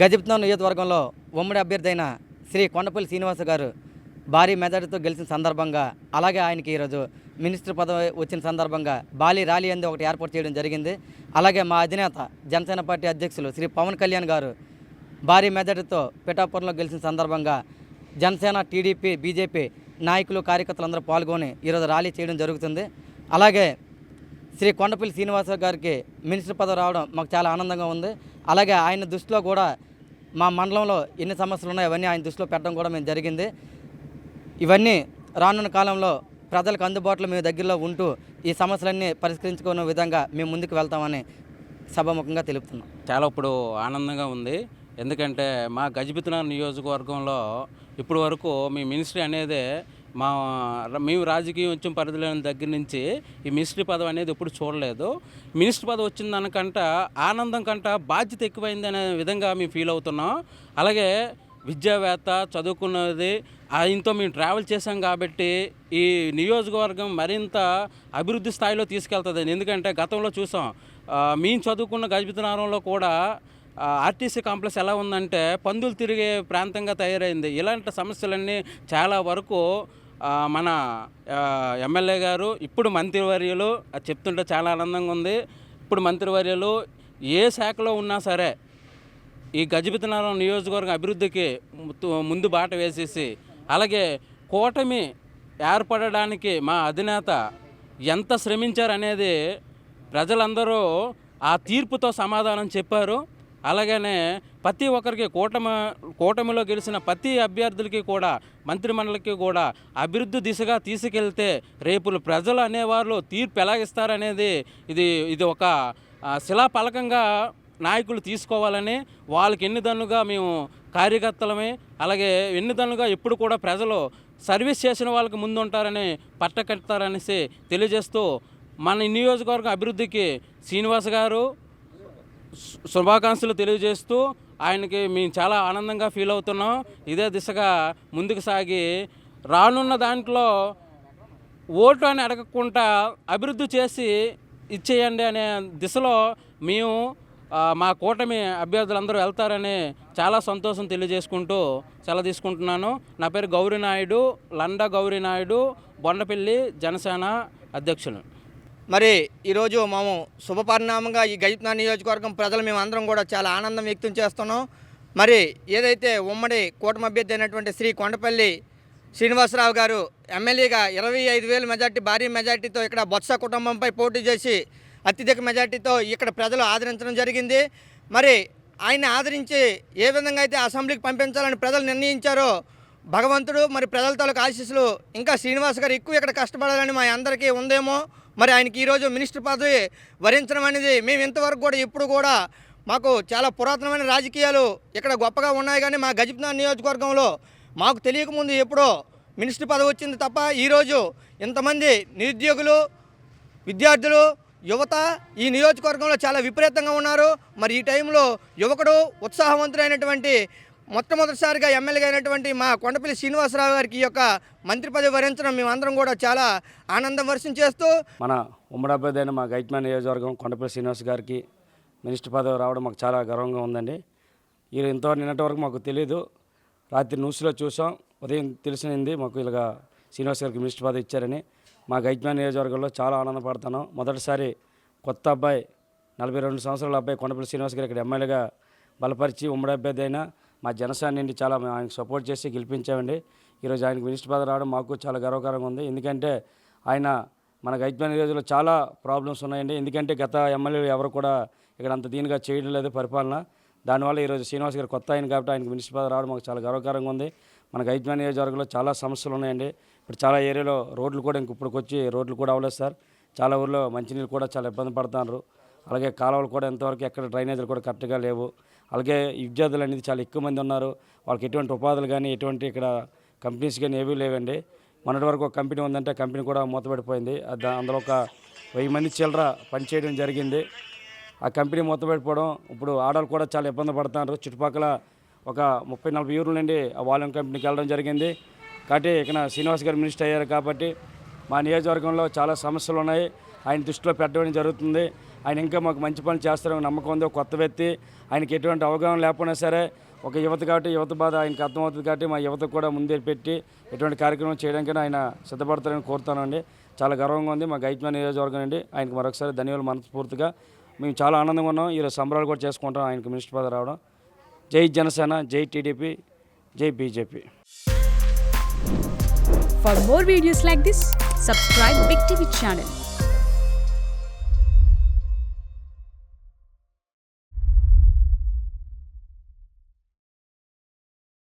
గజపతినగర్ నియోజకవర్గంలో ఉమ్మడి అభ్యర్థి అయిన శ్రీ కొండపల్లి శ్రీనివాస గారు భారీ మెజార్టీతో గెలిచిన సందర్భంగా అలాగే ఆయనకి ఈరోజు మినిస్టర్ పదవి వచ్చిన సందర్భంగా బాలి ర్యాలీ అనేది ఒకటి ఏర్పాటు చేయడం జరిగింది. అలాగే మా అధినేత జనసేన పార్టీ అధ్యక్షులు శ్రీ పవన్ కళ్యాణ్ గారు భారీ మెజార్టీతో పిఠాపురంలో గెలిచిన సందర్భంగా జనసేన టీడీపీ బీజేపీ నాయకులు కార్యకర్తలు అందరూ పాల్గొని ఈరోజు ర్యాలీ చేయడం జరుగుతుంది. అలాగే శ్రీ కొండపల్లి శ్రీనివాస గారికి మినిస్టర్ పదవి రావడం మాకు చాలా ఆనందంగా ఉంది. అలాగే ఆయన దృష్టిలో కూడా మా మండలంలో ఎన్ని సమస్యలు ఉన్నాయో అవన్నీ ఆయన దృష్టిలో పెట్టడం కూడా మేము జరిగింది. ఇవన్నీ రానున్న కాలంలో ప్రజలకు అందుబాటులో మేము దగ్గరలో ఉంటూ ఈ సమస్యలన్నీ పరిష్కరించుకునే విధంగా మేము ముందుకు వెళ్తామని సభాముఖంగా తెలుపుతున్నాం. చాలా ఇప్పుడు ఆనందంగా ఉంది. ఎందుకంటే మా గజబితనగర్ నియోజకవర్గంలో ఇప్పటి వరకు మీ మినిస్ట్రీ అనేది మా మేము రాజకీయం వచ్చిన పరిధిలో దగ్గర నుంచి ఈ మినిస్ట్రీ పదవి అనేది ఎప్పుడు చూడలేదు. మినిస్ట్రీ పదవి వచ్చిన దానికంట ఆనందం కంట బాధ్యత ఎక్కువైంది అనే విధంగా మేము ఫీల్ అవుతున్నాం. అలాగే విద్యావేత్త చదువుకున్నది ఆయనతో మేము ట్రావెల్ చేసాం కాబట్టి ఈ నియోజకవర్గం మరింత అభివృద్ధి స్థాయిలో తీసుకెళ్తుంది ఎందుకంటే గతంలో చూసాం మేము చదువుకున్న గజబితనారంలో కూడా ఆర్టీసీ కాంప్లెక్స్ ఎలా ఉందంటే పందులు తిరిగే ప్రాంతంగా తయారైంది. ఇలాంటి సమస్యలన్నీ చాలా వరకు మన ఎమ్మెల్యే గారు ఇప్పుడు మంత్రివర్యులు అది చెప్తుంటే చాలా ఆనందంగా ఉంది. ఇప్పుడు మంత్రివర్యులు ఏ శాఖలో ఉన్నా సరే ఈ గజబితనారం నియోజకవర్గం అభివృద్ధికి ముందు బాట వేసేసి అలాగే కూటమి ఏర్పడడానికి మా అధినేత ఎంత శ్రమించారనేది ప్రజలందరూ ఆ తీర్పుతో సమాధానం చెప్పారు. అలాగనే ప్రతి ఒక్కరికి కూటమి కూటమిలో గెలిచిన ప్రతి అభ్యర్థులకి కూడా మంత్రిమండలికి కూడా అభివృద్ధి దిశగా తీసుకెళ్తే రేపు ప్రజలు అనేవారు తీర్పు ఎలాగిస్తారనేది ఇది ఇది ఒక శిలాఫలకంగా నాయకులు తీసుకోవాలని వాళ్ళకి ఎన్ని దన్నుగా మేము కార్యకర్తలమే అలాగే ఎన్ని దన్నుగా ఎప్పుడు కూడా ప్రజలు సర్వీస్ చేసిన వాళ్ళకి ముందు ఉంటారని తెలియజేస్తూ మన నియోజకవర్గం అభివృద్ధికి శ్రీనివాస్ గారు శుభాకాంక్షలు తెలియజేస్తూ ఆయనకి మేము చాలా ఆనందంగా ఫీల్ అవుతున్నాం. ఇదే దిశగా ముందుకు సాగి రానున్న దాంట్లో ఓటు అని అడగకుండా అభివృద్ధి చేసి ఇచ్చేయండి అనే దిశలో మేము మా కూటమి అభ్యర్థులందరూ వెళ్తారని చాలా సంతోషం తెలియజేసుకుంటూ సెలవు తీసుకుంటున్నాను. నా పేరు గౌరీ నాయుడు లండ గౌరీ నాయుడు బొండపల్లి జనసేన అధ్యక్షులు. మరి ఈరోజు మేము శుభపరిణామంగా ఈ గజప్నా నియోజకవర్గం ప్రజలు మేము అందరం కూడా చాలా ఆనందం వ్యక్తం చేస్తున్నాం. మరి ఏదైతే ఉమ్మడి కూటమి అభ్యర్థి అయినటువంటి శ్రీ కొండపల్లి శ్రీనివాసరావు గారు ఎమ్మెల్యేగా ఇరవై ఐదు వేల మెజార్టీ భారీ మెజార్టీతో ఇక్కడ బొత్స కుటుంబంపై పోటీ చేసి అత్యధిక మెజార్టీతో ఇక్కడ ప్రజలు ఆదరించడం జరిగింది. మరి ఆయన ఆదరించి ఏ విధంగా అయితే అసెంబ్లీకి పంపించాలని ప్రజలు నిర్ణయించారో భగవంతుడు మరి ప్రజల తాలూకు ఆశీస్సులు ఇంకా శ్రీనివాస్ గారు ఎక్కువ ఇక్కడ కష్టపడాలని మా అందరికీ ఉందేమో. మరి ఆయనకి ఈరోజు మినిస్టర్ పదవి వరించడం అనేది మేము ఇంతవరకు కూడా ఇప్పుడు కూడా మాకు చాలా పురాతనమైన రాజకీయాలు ఇక్కడ గొప్పగా ఉన్నాయి కానీ మా గజప్నా నియోజకవర్గంలో మాకు తెలియకముందు ఎప్పుడో మినిస్టర్ పదవి వచ్చింది తప్ప ఈరోజు ఇంతమంది నిరుద్యోగులు విద్యార్థులు యువత ఈ నియోజకవర్గంలో చాలా విపరీతంగా ఉన్నారు. మరి ఈ టైంలో యువకుడు ఉత్సాహవంతుడైనటువంటి మొట్టమొదటిసారిగా ఎమ్మెల్యేగా అయినటువంటి మా కొండపల్లి శ్రీనివాసరావు గారికి ఈ యొక్క మంత్రి పదవి వరించడం మేమందరం కూడా చాలా ఆనందం వర్షం చేస్తూ మన ఉమ్మడి అయిన మా గైట్మ్యాన్ నియోజకవర్గం కొండపల్లి శ్రీనివాస్ గారికి మినిస్టర్ పదవి రావడం మాకు చాలా గర్వంగా ఉందండి. ఈ ఇంతవరకు నిన్నటి వరకు మాకు తెలియదు రాత్రి న్యూస్లో చూసాం. ఉదయం తెలిసింది మాకు ఇలాగా శ్రీనివాస్ గారికి మినిస్టర్ పదవి ఇచ్చారని. మా గైట్మ్యాన్ నియోజకవర్గంలో చాలా ఆనందపడుతున్నాం. మొదటిసారి కొత్త అబ్బాయి నలభై రెండు సంవత్సరాల అబ్బాయి కొండపల్లి శ్రీనివాస్ గారు ఇక్కడ ఎమ్మెల్యేగా బలపరిచి ఉమ్మడి అభ్యర్థి అయినా మా జనసేనని నుండి చాలా ఆయనకు సపోర్ట్ చేసి గెలిపించామండి. ఈరోజు ఆయనకు మినిస్టర్ పదవి రావడం మాకు చాలా గర్వకారంగా ఉంది. ఎందుకంటే ఆయన మనకు గైత్మ నియోజకవర్గంలో చాలా ప్రాబ్లమ్స్ ఉన్నాయండి. ఎందుకంటే గత ఎమ్మెల్యేలు ఎవరు కూడా ఇక్కడ అంత దీనిగా చేయడం లేదు పరిపాలన. దానివల్ల ఈరోజు శ్రీనివాస్ గారు కొత్త ఆయన కాబట్టి ఆయనకు మినిస్టర్ పదవి రావడం మాకు చాలా గర్వకారంగా ఉంది. మనకు గైత్మ నియోజకవర్గంలో చాలా సమస్యలు ఉన్నాయండి. ఇప్పుడు చాలా ఏరియాలో రోడ్లు కూడా ఇంక ఇప్పటికి వచ్చి రోడ్లు కూడా అవ్వలేదు సార్. చాలా ఊర్లో మంచినీళ్ళు కూడా చాలా ఇబ్బంది పడుతున్నారు. అలాగే కాలువలు కూడా ఎంతవరకు ఎక్కడ డ్రైనేజీలు కూడా కరెక్ట్గా లేవు. అలాగే విద్యార్థులు అనేది చాలా ఎక్కువ మంది ఉన్నారు. వాళ్ళకి ఎటువంటి ఉపాధులు కానీ ఎటువంటి ఇక్కడ కంపెనీస్ కానీ ఏవీ లేవండి. మొన్నటి వరకు ఒక కంపెనీ ఉందంటే కంపెనీ కూడా మూతపడిపోయింది. అందులో ఒక వెయ్యి మంది చిల్లర పనిచేయడం జరిగింది. ఆ కంపెనీ మూతపడిపోవడం ఇప్పుడు ఆడవాళ్ళు కూడా చాలా ఇబ్బంది పడుతున్నారు. చుట్టుపక్కల ఒక ముప్పై నలభై ఊర్ల నుండి ఆ వాల్యూమ్ కంపెనీకి వెళ్ళడం జరిగింది. కాబట్టి ఇక్కడ శ్రీనివాస్ గారు మినిస్టర్ అయ్యారు కాబట్టి మా నియోజకవర్గంలో చాలా సమస్యలు ఉన్నాయి. ఆయన దృష్టిలో పెట్టడం జరుగుతుంది. ఆయన ఇంకా మాకు మంచి పనులు చేస్తారని నమ్మకం ఉంది. ఒక కొత్త వ్యక్తి. ఆయనకి ఎటువంటి అవగాహన లేకపోయినా సరే ఒక యువత కాబట్టి యువత బాధ ఆయనకి అర్థమవుతుంది కాబట్టి మా యువత కూడా ముందే పెట్టి ఎటువంటి కార్యక్రమం చేయడానికి ఆయన సిద్ధపడతారని కోరుతానండి చాలా గర్వంగా ఉంది. మా గైత్మ నియోజకవర్గం అండి ఆయనకు మరొకసారి ధన్యవాదాలు మనస్ఫూర్తిగా. మేము చాలా ఆనందంగా ఉన్నాం. ఈరోజు సంబరాలు కూడా చేసుకుంటాం. ఆయనకు మినిస్టర్ పదవి రావడం. జై జనసేన జై టీడీపీ జై BJP. For more videos like this, subscribe Big TV channel.